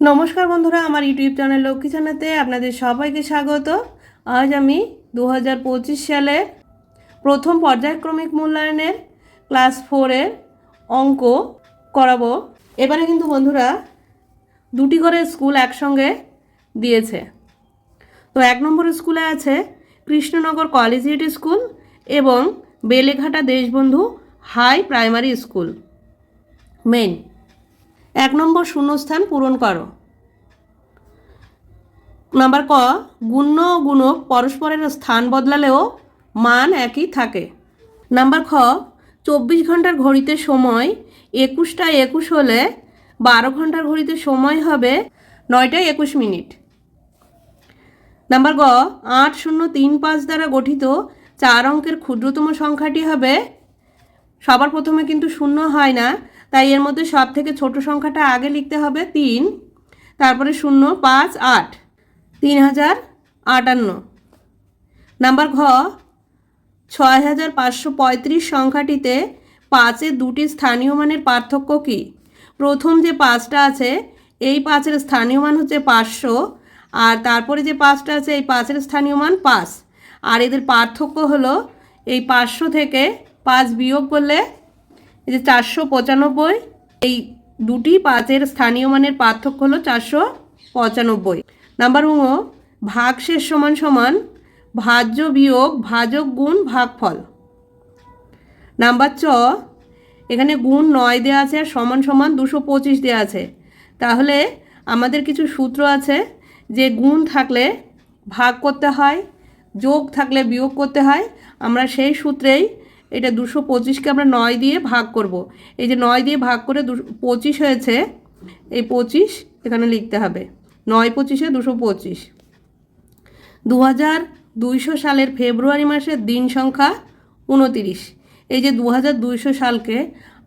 নমস্কার বন্ধুরা, আমার ইউটিউব চ্যানেল লক্ষ্মী জানাতে আপনাদের সবাইকে স্বাগত। আজ আমি দু হাজার পঁচিশ সালে প্রথম পর্যায়ক্রমিক মূল্যায়নের ক্লাস ফোরের অঙ্ক করাবো। এবারে কিন্তু বন্ধুরা, দুটি করে স্কুল একসঙ্গে দিয়েছে। তো এক নম্বর স্কুলে আছে কৃষ্ণনগর কলেজিয়েট স্কুল এবং Beleghata Deshbandhu high primary school main এক নম্বর শূন্যস্থান পূরণ করো। নাম্বার ক, গুণ্য গুণক পরস্পরের স্থান বদলালেও মান একই থাকে। নাম্বার খ, চব্বিশ ঘণ্টার ঘড়িতে সময় একুশটা একুশ হলে বারো ঘণ্টার ঘড়িতে সময় হবে নয়টা একুশ মিনিট। নাম্বার গ, আট শূন্য তিন পাঁচ দ্বারা গঠিত চার অঙ্কের ক্ষুদ্রতম সংখ্যাটি হবে, সবার প্রথমে কিন্তু শূন্য হয় না তাই এর মধ্যে সব থেকে ছোট সংখ্যাটা আগে লিখতে হবে তিন, তারপরে শূন্য, পাঁচ, আট তিন হাজার আটান্ন। নাম্বার ঘ ছয় হাজার পাঁচশো পঁয়ত্রিশ সংখ্যাটিতে পাঁচের দুটি স্থানীয় মানের পার্থক্য কী? প্রথম যে পাঁচটা আছে, এই পাঁচের স্থানীয় মান হচ্ছে পাঁচশো, আর তারপরে যে পাঁচটা আছে, এই পাঁচের স্থানীয় মান পাঁচ। আর এদের পার্থক্য হলো, এই পাঁচশো থেকে পাঁচ বিয়োগ করলে এই যে চারশো পঁচানব্বই, এই দুটি পাঁচের স্থানীয় মানের পার্থক্য হলো চারশো পঁচানব্বই। নাম্বার ও, ভাগশেষ সমান সমান ভাজ্য বিয়োগ ভাজক গুণ ভাগফল। নাম্বার চ এখানে গুণ নয় দেওয়া আছে আর সমান সমান দুশো পঁচিশ দেওয়া আছে। তাহলে আমাদের কিছু সূত্র আছে যে গুণ থাকলে ভাগ করতে হয়, যোগ থাকলে বিয়োগ করতে হয়। আমরা সেই সূত্রেই এটা দুশো পঁচিশকে আমরা নয় দিয়ে ভাগ করব। এই যে নয় দিয়ে ভাগ করে দুশো পঁচিশ হয়েছে, এই পঁচিশ এখানে লিখতে হবে। নয় পঁচিশে দুশো পঁচিশ। দু হাজার দুইশো সালের ফেব্রুয়ারি মাসের দিন সংখ্যা উনতিরিশ। এই যে দু হাজার দুইশো সালকে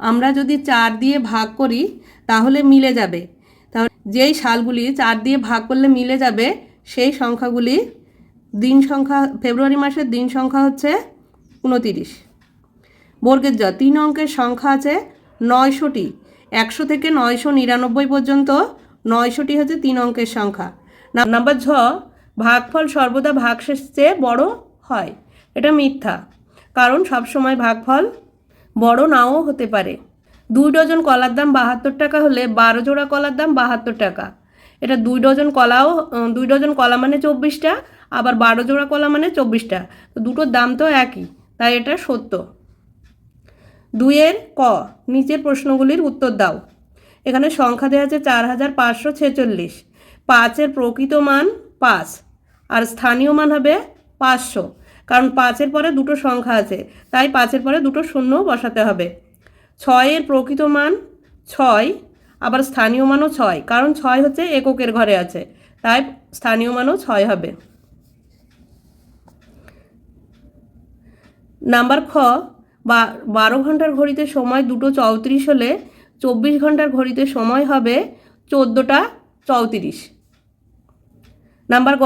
আমরা যদি চার দিয়ে ভাগ করি, তাহলে মিলে যাবে। তাহলে যেই সালগুলি চার দিয়ে ভাগ করলে মিলে যাবে, সেই সংখ্যাগুলি দিন সংখ্যা ফেব্রুয়ারি মাসের দিন সংখ্যা হচ্ছে উনতিরিশ। বর্গের জ তিন অঙ্কের সংখ্যা আছে নয়শোটি। একশো থেকে নয়শো নিরানব্বই পর্যন্ত নয়শোটি হচ্ছে তিন অঙ্কের সংখ্যা। নাম্বার ঝ ভাগফল সর্বদা ভাগশেষ চেয়ে বড় হয়। এটা মিথ্যা, কারণ সবসময় ভাগফল বড় নাও হতে পারে। দুই ডজন কলার দাম বাহাত্তর টাকা হলে বারো জোড়া কলার দাম বাহাত্তর টাকা। এটা দুই ডজন কলাও দুই ডজন কলা মানে চব্বিশটা, আবার বারো জোড়া কলা মানে চব্বিশটা। দুটোর দাম তো একই, তাই এটা সত্য। দুইয়ের ক, নিচের প্রশ্নগুলির উত্তর দাও। এখানে সংখ্যা দেওয়া আছে চার হাজার পাঁচশো ছেচল্লিশ। পাঁচের প্রকৃত মান পাঁচ, আর স্থানীয় মান হবে পাঁচশো, কারণ পাঁচের পরে দুটো সংখ্যা আছে, তাই পাঁচের পরে দুটো শূন্য বসাতে হবে। ছয়ের প্রকৃত মান ছয়, আবার স্থানীয় মানও ছয়, কারণ ছয় হচ্ছে এককের ঘরে আছে, তাই স্থানীয় মানও ছয় হবে। নাম্বার খ বা বারো ঘণ্টার ঘড়িতে সময় দুটো চৌত্রিশ হলে চব্বিশ ঘণ্টার ঘড়িতে সময় হবে চোদ্দোটা চৌত্রিশ। নাম্বার গ,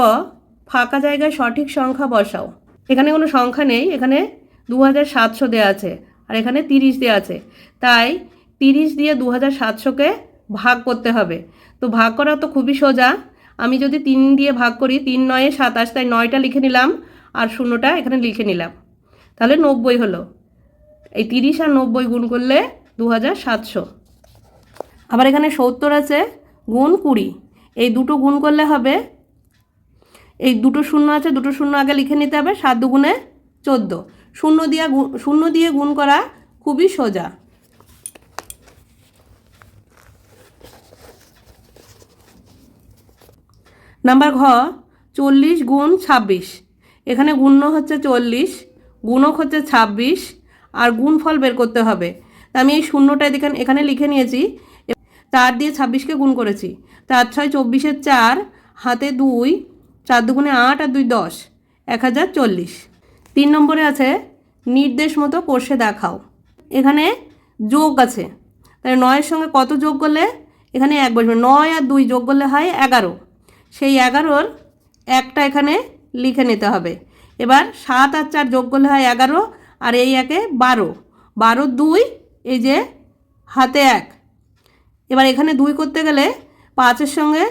ফাঁকা জায়গায় সঠিক সংখ্যা বসাও। এখানে কোনো সংখ্যা নেই, এখানে দু হাজার সাতশো দেওয়া আছে আর এখানে তিরিশ দেওয়া আছে। তাই তিরিশ দিয়ে দু হাজার সাতশোকে ভাগ করতে হবে। তো ভাগ করা তো খুবই সোজা। আমি যদি তিন দিয়ে ভাগ করি, তিন নয়ে সাতাশ, তাই নয়টা লিখে নিলাম আর শূন্যটা এখানে লিখে নিলাম। তাহলে নব্বই হলো। এই তিরিশ আর নব্বই গুণ করলে দু হাজার সাতশো। আবার এখানে সত্তর আছে, গুণ কুড়ি। এই দুটো গুণ করলে হবে, এই দুটো শূন্য আছে, দুটো শূন্য আগে লিখে নিতে হবে, সাত দুগুণে চোদ্দ। শূন্য দিয়ে শূন্য দিয়ে গুণ করা খুবই সোজা। নাম্বার ঘ, চল্লিশ গুণ ছাব্বিশ। এখানে গুণ্য হচ্ছে চল্লিশ, গুণক হচ্ছে ছাব্বিশ আর গুণফল বের করতে হবে। তা আমি এই শূন্যটা এখানে এখানে লিখে নিয়েছি। চার দিয়ে ছাব্বিশকে গুণ করেছি। চার ছয় চব্বিশের চার, হাতে দুই, চার দুগুণে আট আর দুই দশ, এক হাজার চল্লিশ। তিন নম্বরে আছে, নির্দেশ মতো কষে দেখাও। এখানে যোগ আছে। তাহলে নয়ের সঙ্গে কত যোগ করলে? এখানে এক বসবে। নয় আর দুই যোগ করলে হয় এগারো। সেই এগারোর একটা এখানে লিখে নিতে হবে। এবার সাত আর চার যোগ করলে হয় এগারো আর এই একে বারো। বারো, দুই, এই যে হাতে এক। এবার এখানে দুই করতে গেলে পাঁচের সঙ্গে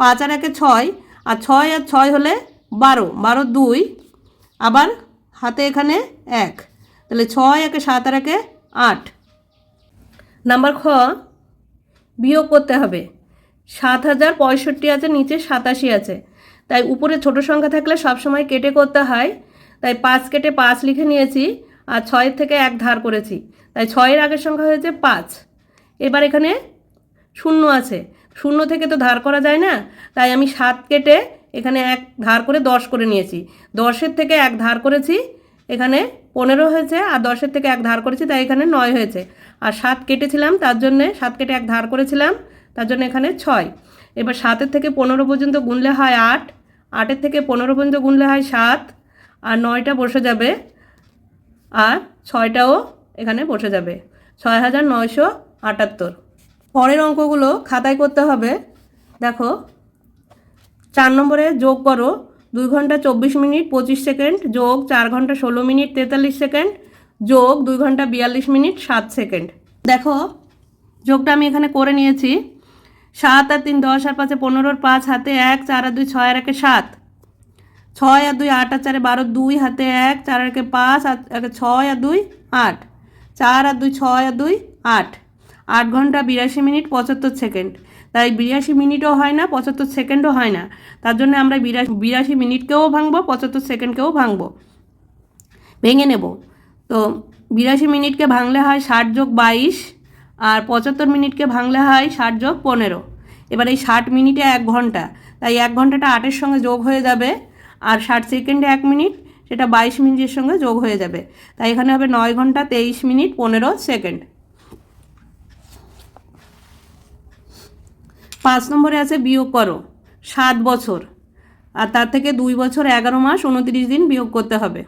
পাঁচ আর একে ছয়, আর ছয় আর ছয় হলে বারো। বারো, দুই, আবার হাতে এখানে এক। তাহলে ছয় একে সাত আর একে আট। নাম্বার খ, বিয়োগ করতে হবে। সাত হাজার পঁয়ষট্টি আছে, নিচে সাতাশি আছে। তাই উপরে ছোট সংখ্যা থাকলে সবসময় কেটে করতে হয়। তাই পাঁচ কেটে পাঁচ লিখে নিয়েছি। আর ছয়ের থেকে এক ধার করেছি। তাই ছয়ের আগের সংখ্যা হয়েছে পাঁচ। এবার এখানে শূন্য আছে। শূন্য থেকে তো ধার করা যায় না। তাই আমি সাত কেটে এখানে এক ধার করে দশ করে নিয়েছি। দশের থেকে এক ধার করেছি, এখানে পনেরো হয়েছে আর দশের থেকে এক ধার করেছি, তাই এখানে নয় হয়েছে। আর সাত কেটেছিলাম, তার জন্যে সাত কেটে এক ধার করেছিলাম, তার জন্য এখানে ছয়। এবার সাতের থেকে পনেরো পর্যন্ত গুনলে হয় আট, আটের থেকে পনেরো পর্যন্ত গুনলে হয় সাত, আর নয়টা বসে যাবে আর ছয়টাও এখানে বসে যাবে। ছয় হাজার নয়শো আটাত্তর। পরের অঙ্কগুলো খাতায় করতে হবে। দেখো, চার নম্বরে যোগ করো, দুই ঘণ্টা চব্বিশ মিনিট পঁচিশ সেকেন্ড, যোগ চার ঘণ্টা ষোলো মিনিট তেতাল্লিশ সেকেন্ড, যোগ দুই ঘণ্টা বিয়াল্লিশ মিনিট সাত সেকেন্ড। দেখো, যোগটা আমি এখানে করে নিয়েছি। সাত আর তিন দশ আর পাঁচে পনেরোর পাঁচ হাতে এক, চার আর দুই, ছয় আর একে সাত। ছয় আর দুই আট আর চারে বারো, দুই হাতে এক, চার একে পাঁচ আর ছয় আর দুই আট। চার আর দুই ছয় আর দুই আট। আট ঘণ্টা বিরাশি মিনিট পঁচাত্তর সেকেন্ড। তাই বিরাশি মিনিটও হয় না, পঁচাত্তর সেকেন্ডও হয় না। তার জন্য আমরা বিরাশি বিরাশি মিনিটকেও ভাঙবো, পঁচাত্তর সেকেন্ডকেও ভাঙবো। ভেঙে নেব। তো বিরাশি মিনিটকে ভাঙলে হয় ষাট যোগ বাইশ আর পঁচাত্তর মিনিটকে ভাঙলে হয় ষাট যোগ পনেরো। এবার এই ষাট মিনিটে এক ঘণ্টা। তাই এক ঘন্টাটা আটের সঙ্গে যোগ হয়ে যাবে। আর ষাট সেকেন্ডে এক মিনিট, সেটা বাইশ মিনিটের সঙ্গে যোগ হয়ে যাবে। তাই এখানে হবে নয় ঘণ্টা তেইশ মিনিট পনেরো সেকেন্ড পাঁচ নম্বরে আছে বিয়োগ করো, সাত বছর। আর তার থেকে দুই বছর এগারো মাস, উনত্রিশ দিন বিয়োগ করতে হবে।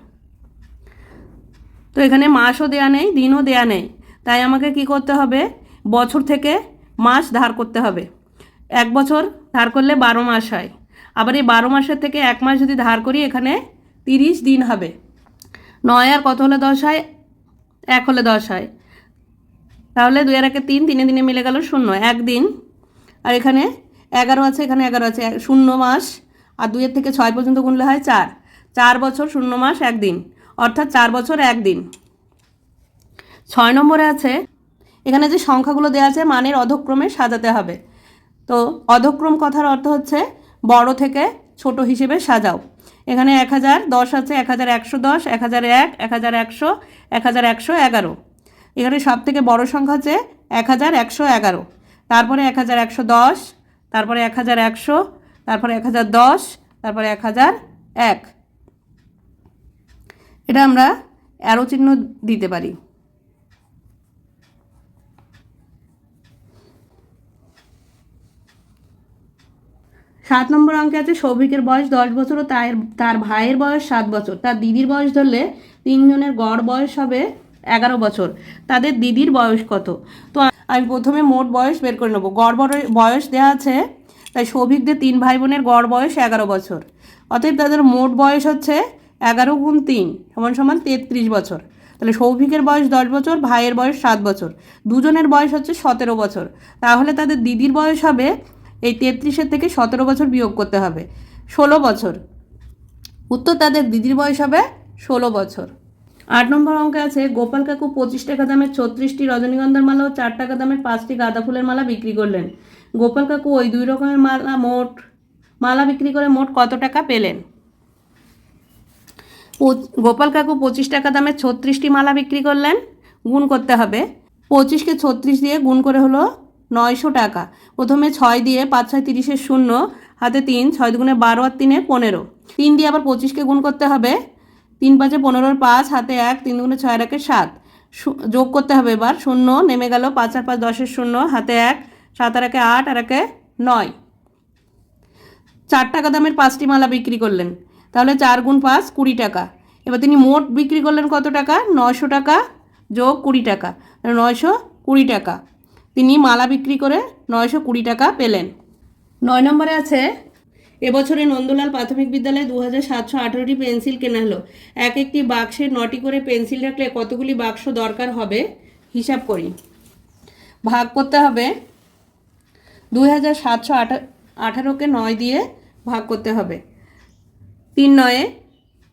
তো এখানে মাসও দেয়া নেই, দিনও দেয়া নেই। তাই আমাকে কি করতে হবে? বছর থেকে মাস ধার করতে হবে। এক বছর ধার করলে বারো মাস হয়। আবার এই বারো মাসের থেকে এক মাস যদি ধার করি, এখানে তিরিশ দিন হবে। নয় আর কত হলে দশ হয়? এক হলে দশ হয়। তাহলে দুই আর একে তিন, তিনে দিনে মিলে গেল শূন্য একদিন আর এখানে এগারো আছে, এখানে এগারো আছে, শূন্য মাস। আর দুইয়ের থেকে ছয় পর্যন্ত গুনলে হয় চার। চার বছর, শূন্য মাস একদিন অর্থাৎ চার বছর একদিন ছয় নম্বরে আছে, এখানে যে সংখ্যাগুলো দেওয়া আছে, মানের অধক্রমে সাজাতে হবে। তো অধক্রম কথার অর্থ হচ্ছে বড় থেকে ছোট হিসেবে সাজাও। এখানে এক হাজার, দশ আছে, এক হাজার একশো দশ, এক হাজার এক এক হাজার একশো, এক হাজার একশো এগারো। এখানে সব থেকে বড় সংখ্যা হচ্ছে এক হাজার একশো এগারো। তারপরে এক হাজার একশো দশ, তারপরে এক হাজার একশো, তারপরে এক হাজার দশ, তারপরে এক হাজার এক। এটা আমরা অ্যারো চিহ্ন দিতে পারি। সাত নম্বর অঙ্কে আছে সৌভিকের বয়স দশ বছর ও তার তার ভাইয়ের বয়স সাত বছর। তার দিদির বয়স ধরলে তিনজনের গড় বয়স হবে এগারো বছর। তাদের দিদির বয়স কত? তো আমি প্রথমে মোট বয়স বের করে নেব। গড় বয়স দেওয়া আছে, তাই সৌভিকদের তিন ভাই বোনের গড় বয়স এগারো বছর। অতএব তাদের মোট বয়স হচ্ছে এগারো গুণ তিন সমান সমান তেত্রিশ বছর। তাহলে সৌভিকের বয়স দশ বছর, ভাইয়ের বয়স সাত বছর। দুজনের বয়স হচ্ছে সতেরো বছর। তাহলে তাদের দিদির বয়স হবে এই তেত্রিশের থেকে সতেরো বছর বিয়োগ করতে হবে। ষোলো বছর। উত্তর তাদের দিদির বয়স হবে ষোলো বছর। আট নম্বর অঙ্কে আছে, গোপাল কাকু পঁচিশ টাকা দামের ছত্রিশটি রজনীগন্ধার মালা ও চার টাকা দামের পাঁচটি গাঁদা ফুলের মালা বিক্রি করলেন। গোপাল কাকু ওই দুই রকমের মালা মোট, মালা বিক্রি করে মোট কত টাকা পেলেন? গোপাল কাকু পঁচিশ টাকা দামের ছত্রিশটি মালা বিক্রি করলেন। গুণ করতে হবে। পঁচিশকে ছত্রিশ দিয়ে গুণ করে হলো নয়শো টাকা। প্রথমে ছয় দিয়ে পাঁচ ছয় তিরিশের শূন্য, হাতে তিন, ছয় দুগুণে বারো আর তিনে পনেরো। তিন দিয়ে আবার পঁচিশকে গুণ করতে হবে। তিন পাঁচে পনেরোর পাঁচ, হাতে এক, তিন দুগুণে ছয় রাখে সাত। যোগ করতে হবে এবার। শূন্য, নেমে গেল পাঁচ আর পাঁচ দশের শূন্য, হাতে এক, সাত আর একে আট, আর একে নয়। চার টাকা দামের পাঁচটি মালা বিক্রি করলেন। তাহলে চার গুণ পাঁচ, কুড়ি টাকা। এবার তিনি মোট বিক্রি করলেন কত টাকা? নয়শো টাকা যোগ কুড়ি টাকা। নয়শো কুড়ি টাকা। তিনি মালা বিক্রি করে নয়শো কুড়ি টাকা পেলেন। নয় নম্বরে আছে এবছরে নন্দলাল প্রাথমিক বিদ্যালয়ে দু হাজার সাতশো আঠেরোটি পেন্সিল কেনা হলো। এক একটি বাক্সে নটি করে পেন্সিল রাখলে কতগুলি বাক্স দরকার হবে হিসাব করি। ভাগ করতে হবে। দুই হাজার সাতশো আঠা আঠারোকে নয় দিয়ে ভাগ করতে হবে। তিন নয়ে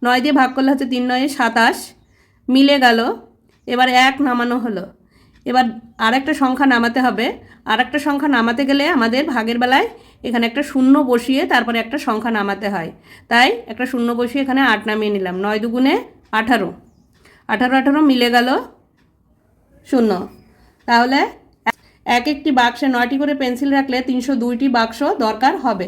নয় দিয়ে ভাগ করলে হচ্ছে তিন নয়ে সাতাশ। মিলে গেল। এবার এক নামানো হলো। এবার আরেকটা সংখ্যা নামাতে হবে। আর একটা সংখ্যা নামাতে গেলে আমাদের ভাগের বেলায় এখানে একটা শূন্য বসিয়ে তারপরে একটা সংখ্যা নামাতে হয়। তাই একটা শূন্য বসিয়ে এখানে আট নামিয়ে নিলাম। নয় দুগুণে আঠারো। আঠারো আঠারো মিলে গেল শূন্য। তাহলে এক একটি বাক্সে নয়টি করে পেন্সিল রাখলে তিনশো দুইটি বাক্স দরকার হবে।